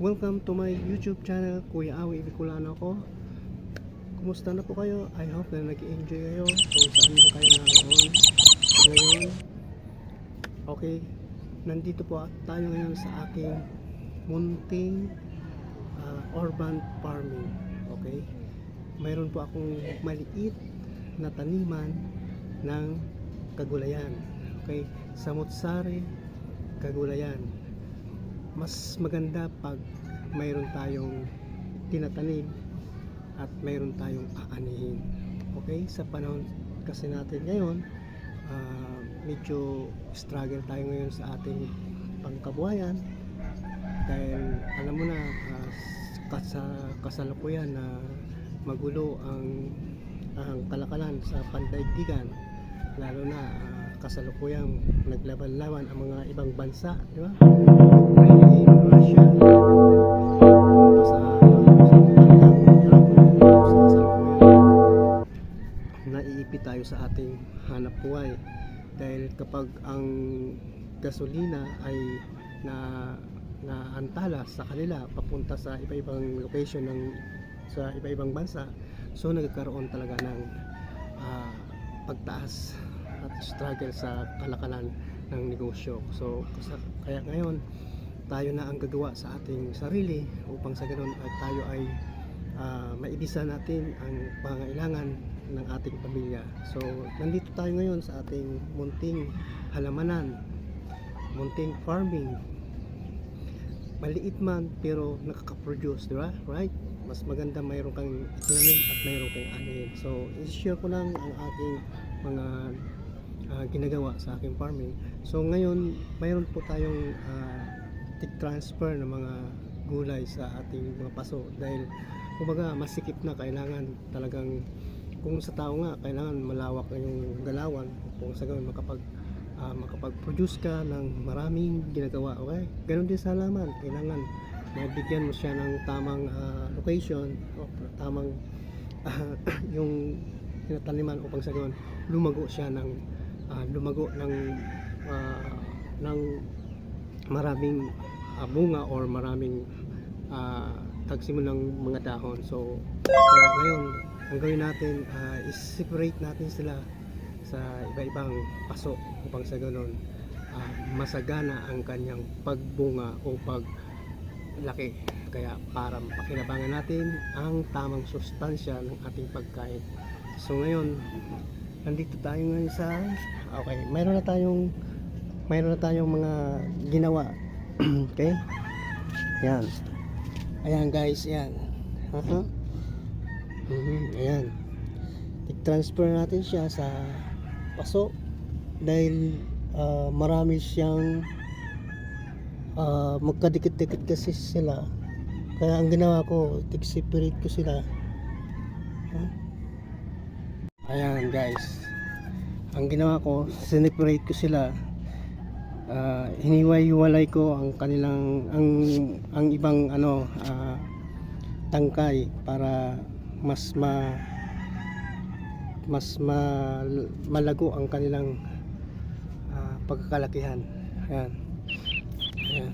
Welcome to my YouTube channel, Kuya Awi Bicolano ko. Kumusta na po kayo? I hope na nag-enjoy kayo kung saan man kayo naroon. Ngayon, okay, nandito po tayo ngayon sa aking munting ah, urban farming. Okay? Mayroon po akong maliit na taniman ng kagulayan. Okay? Samutsari, kagulayan. Mas maganda pag mayroon tayong tinatanim at mayroon tayong aanihin. Okay? Sa panahon kasi natin ngayon, ah, medyo struggle tayo ngayon sa ating pangkabuhayan dahil alam mo na ah, kasa, kasalukuyan na magulo ang ang kalakalan sa pandaigdigan lalo na ah, kasalukuyang naglaban-laban ang mga ibang bansa di ba? Ukraine, Russia. Sa naiipit tayo sa ating hanap buhay. Dahil kapag ang gasolina ay na naantala sa kanila papunta sa iba-ibang location ng sa iba-ibang bansa so nagkakaroon talaga ng ah, pagtaas at struggle sa kalakalan ng negosyo so kaya ngayon tayo na ang gagawa sa ating sarili upang sa ganoon ay tayo ay ah, maibisa natin ang pangailangan ng ating pamilya. So, nandito tayo ngayon sa ating munting halamanan, munting farming. Maliit man pero nakaka-produce, di ba? Right? Mas maganda mayroon kang itinanim at mayroon kang anihin. So, i-share ko lang ang aking mga ah, ginagawa sa aking farming. So, ngayon, mayroon po tayong ah, tech transfer ng mga gulay sa ating mga paso dahil kumbaga masikip na kailangan talagang kung sa tao nga kailangan malawak na yung galawan kung sa gawin makapag ah, makapag-produce ka ng maraming ginagawa okay ganun din sa halaman kailangan mabigyan mo siya ng tamang ah, location o tamang ah, yung tinataniman upang sa gawin lumago siya ng ah, lumago ng ah, ng maraming ah, bunga or maraming uh, tagsimon ng mga dahon. So kaya ngayon ang gawin natin ah, is separate natin sila sa iba-ibang paso upang sa ganun ah, masagana ang kanyang pagbunga o paglaki. Kaya para pakinabangan natin ang tamang sustansya ng ating pagkain. So ngayon nandito tayo ngayon sa okay mayroon na tayong mayroon na tayong mga ginawa. Okay? Yan ayan guys yan Aha. Mhm, ayan. I-transfer natin siya sa paso dahil ah, marami siyang ah, magkadikit-dikit kasi sila. Kaya ang ginawa ko tig-separate ko sila. Huh? Ayan guys ang ginawa ko sineparate ko sila Ah, hiniway-walay ko ang kanilang ang ang ibang ano ah, tangkay para mas ma mas ma, malago ang kanilang ah, pagkakalakihan. Ayan. Ayan.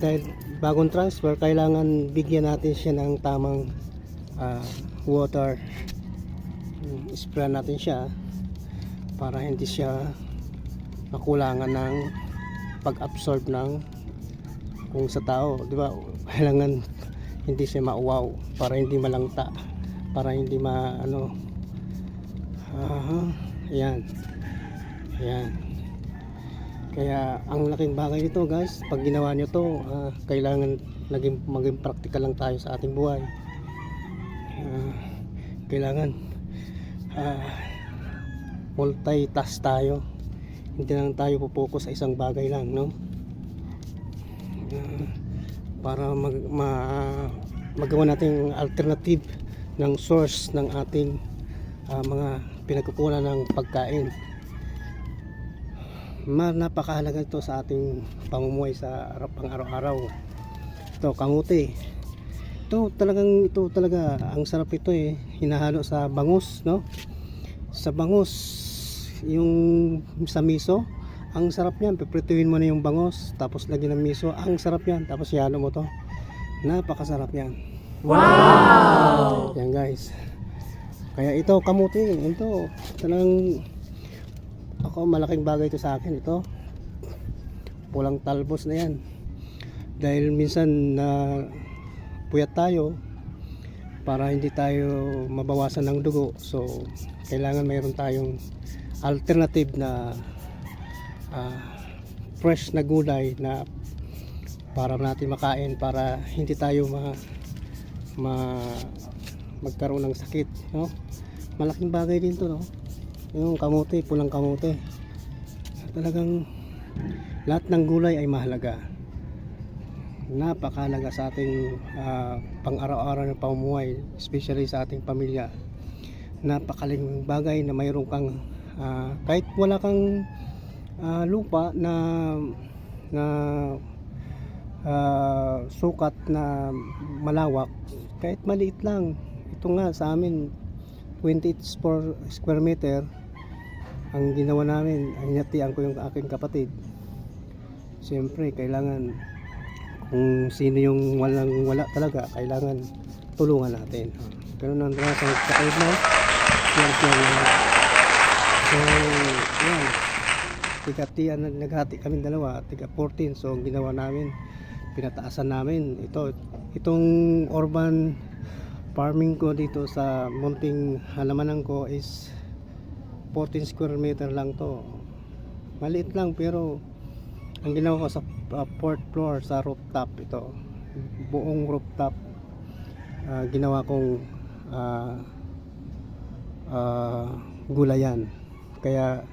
Dahil bagong transfer, kailangan bigyan natin siya ng tamang ah, water. Hmm, Spray natin siya para hindi siya makulangan ng pag-absorb ng kung sa tao, di ba? Kailangan hindi siya mauwaw para hindi malangta, para hindi ma ano. Aha, ayan. Ayan. Kaya ang laking bagay nito, guys, pag ginawa niyo to, ah, kailangan naging maging practical lang tayo sa ating buhay. Ah, kailangan ah, multitask tayo. Hindi lang tayo pupokus sa isang bagay lang no? Ah, para mag, ma, magawa natin alternative ng source ng ating ah, mga pinagkukunan ng pagkain. Ma, napakahalaga ito sa ating pamumuhay sa ara- pang-araw-araw ito kamuti ito talagang ito talaga ang sarap ito eh hinahalo sa bangus no sa bangus yung sa miso ang sarap niyan. Piprituin mo na yung bangos, tapos lagyan ng miso. Ang sarap niyan. Tapos ihalo mo to. Napakasarap niyan. Wow! Yan guys. Kaya ito, kamuti. Ito, talagang ako, malaking bagay ito sa akin. Ito, pulang talbos na yan. Dahil minsan na puyat tayo para hindi tayo mabawasan ng dugo. So, kailangan mayroon tayong alternative na ah, fresh na gulay na para natin makain para hindi tayo ma, ma magkaroon ng sakit no? Malaking bagay din to no? Yung kamote pulang kamote. Talagang lahat ng gulay ay mahalaga napakalaga sa ating ah, pang-araw-araw na pamumuhay especially sa ating pamilya. Napakaling bagay na mayroon kang ah, kahit wala kang ah, lupa na na ah, sukat na malawak kahit maliit lang. Ito nga sa amin 28 square, meter ang ginawa namin. Hinatian ko yung aking kapatid. Siyempre kailangan kung sino yung walang wala talaga kailangan tulungan natin. Ang drasa sa kapatid mo share share so yan. Tigatian naghati kami dalawa tiga 14 so ang ginawa namin pinataasan namin. Ito itong urban farming ko dito sa munting halamanan ko is 14 square meter lang to. Maliit lang pero ang ginawa ko sa uh, fourth floor sa rooftop ito buong rooftop ah, ginawa kong ah, ah, gulayan kaya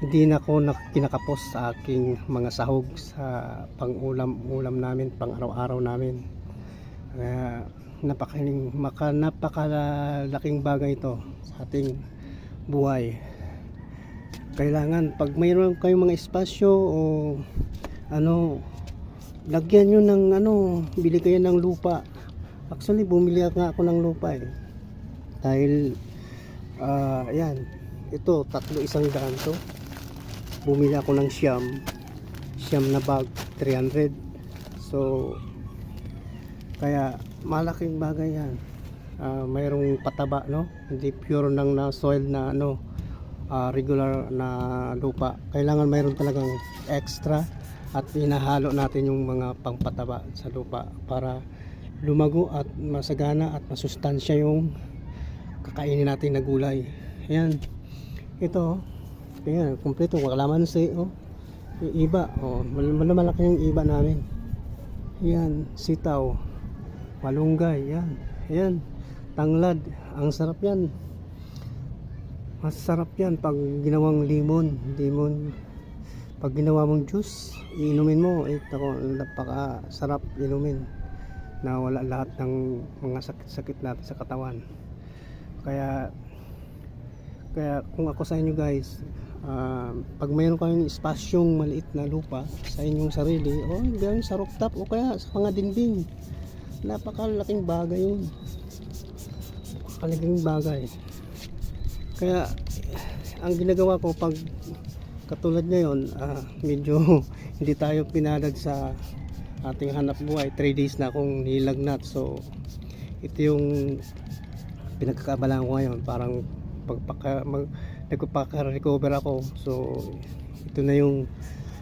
hindi na ako nak- kinakapos sa aking mga sahog sa pang-ulam ulam namin, pang araw-araw namin. Kaya napakaling maka, napakalaking bagay ito sa ating buhay. Kailangan. Pag mayroon kayong mga espasyo o ano lagyan nyo ng ano, bili kayo ng lupa. Actually, bumili nga ako ng lupa eh. Dahil ah, ayan, ito tatlo isang daan to. Bumili ako ng siyam. Siyam na bag 300 so kaya malaking bagay yan. Ah, mayroong pataba no? Hindi pure ng na soil na ano ah, regular na lupa kailangan mayroon talagang extra at hinahalo natin yung mga pangpataba sa lupa para lumago at masagana at masustansya yung kakainin natin na gulay ayan ito Ayan, kumpleto kalamansi, oh. Yung iba, oh. Mal malaki yung iba namin. Ayan, sitaw. Malunggay, yan. Ayan, tanglad. Ang sarap yan. Masarap yan pag ginawang limon. Limon. Pag ginawa mong juice, iinumin mo. Eh, ako, napaka sarap inumin. Na wala lahat ng mga sakit-sakit natin sa katawan. Kaya kaya kung ako sa inyo guys, ah, pag mayroon kayong espasyong maliit na lupa sa inyong sarili, o oh, gawin sa rooftop o kaya sa mga dingding. Napakalaking bagay yun. Napakalaking bagay. Kaya ang ginagawa ko pag katulad ngayon, ah, medyo hindi tayo pinalag sa ating hanap buhay. 3 days na akong nilagnat. So, ito yung pinagkakabalaan ko ngayon. Parang pagpaka mag, nagpapaka-recover ako so ito na yung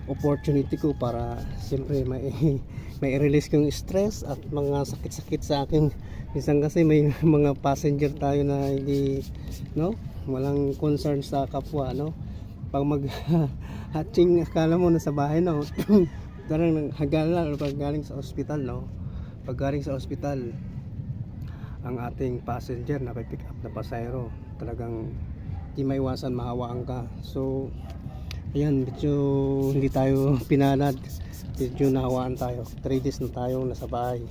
opportunity ko para siyempre may may release ko yung stress at mga sakit-sakit sa akin minsan kasi may mga passenger tayo na hindi no walang concern sa kapwa no? Pag mag hatching akala mo na sa bahay no? Darang hagala pag galing sa ospital no? Pag galing sa ospital ang ating passenger na pick up na pasayro talagang di maiwasan mahawaan ka. So ayan medyo hindi tayo pinalad medyo nahawaan tayo. 3 days na tayo nasa bahay.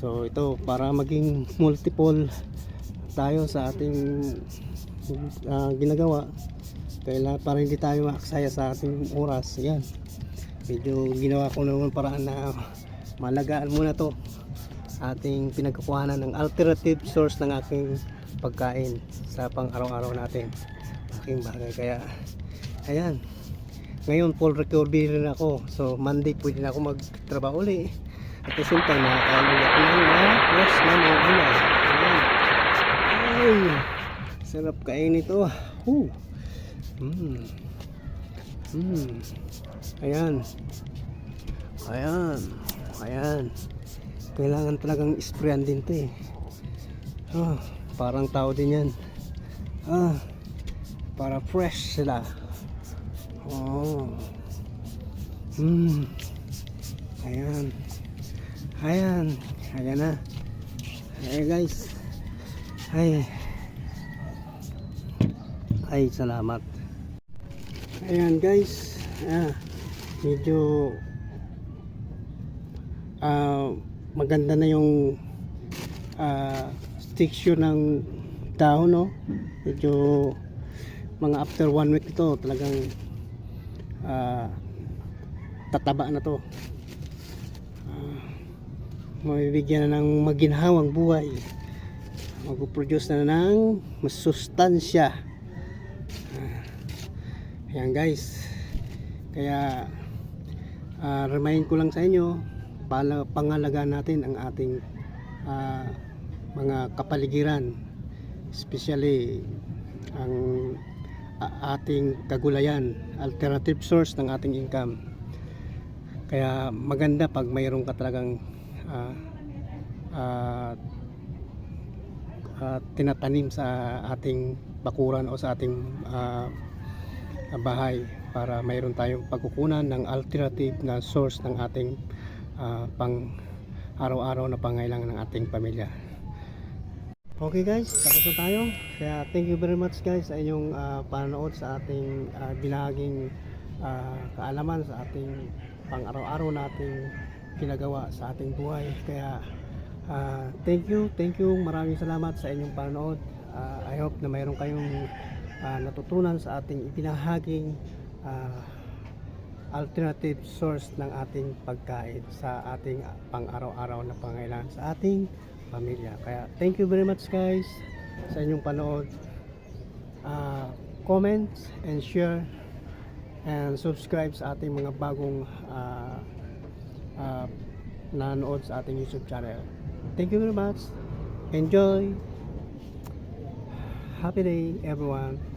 So ito para maging multiple tayo sa ating ah, ginagawa. Kaya para hindi tayo maaksaya sa ating oras. Ayan. Medyo ginawa ko naman paraan na malagaan muna to. Ating pinagkukuhanan ng alternative source ng aking pagkain sa pang araw-araw natin. Aking bagay. Kaya ayan. Ngayon full recovery rin ako. So Monday pwede na ako magtrabaho uli. At the same time ako ng mga fresh na mga gulay. Ay, sarap kain ito. Whew. Mm. Mm. Ayan. Ayan. Ayan. Kailangan talagang sprayan din to eh. Ah, parang tao din yan. Ah, para fresh sila. Oh. Hmm. Ayan. Ayan. Ayan na. Ayan guys. Ay. Ay, salamat. Ayan guys. Ah, medyo ah maganda na yung ah texture ng dahon no. Medyo mga after one week ito talagang ah tataba na to. Ah, mabibigyan na ng maginhawang buhay. Mag-produce na ng mas sustansya. Ah, Ayan guys. Kaya ah, remind ko lang sa inyo pala pangalagaan natin ang ating ah, mga kapaligiran. Especially ang a- ating kagulayan alternative source ng ating income. Kaya maganda pag mayroon ka talagang ah, ah, ah, tinatanim sa ating bakuran o sa ating ah, bahay para mayroon tayong pagkukunan ng alternative na source ng ating ah, pang araw-araw na pangailangan ng ating pamilya. Okay guys, tapos na tayo. Kaya thank you very much guys sa inyong ah, panonood sa ating ah, binahaging ah, kaalaman sa ating pang araw-araw nating ginagawa sa ating buhay. Kaya ah, thank you, thank you. Maraming salamat sa inyong panonood. Ah, I hope na mayroon kayong ah, natutunan sa ating ibinahaging ah, alternative source ng ating pagkain sa ating pang araw-araw na pangailangan sa ating pamilya. Kaya thank you very much guys sa inyong panood. Ah, comments and share and subscribe sa ating mga bagong ah, ah, nanood sa ating YouTube channel. Thank you very much. Enjoy. Happy day everyone.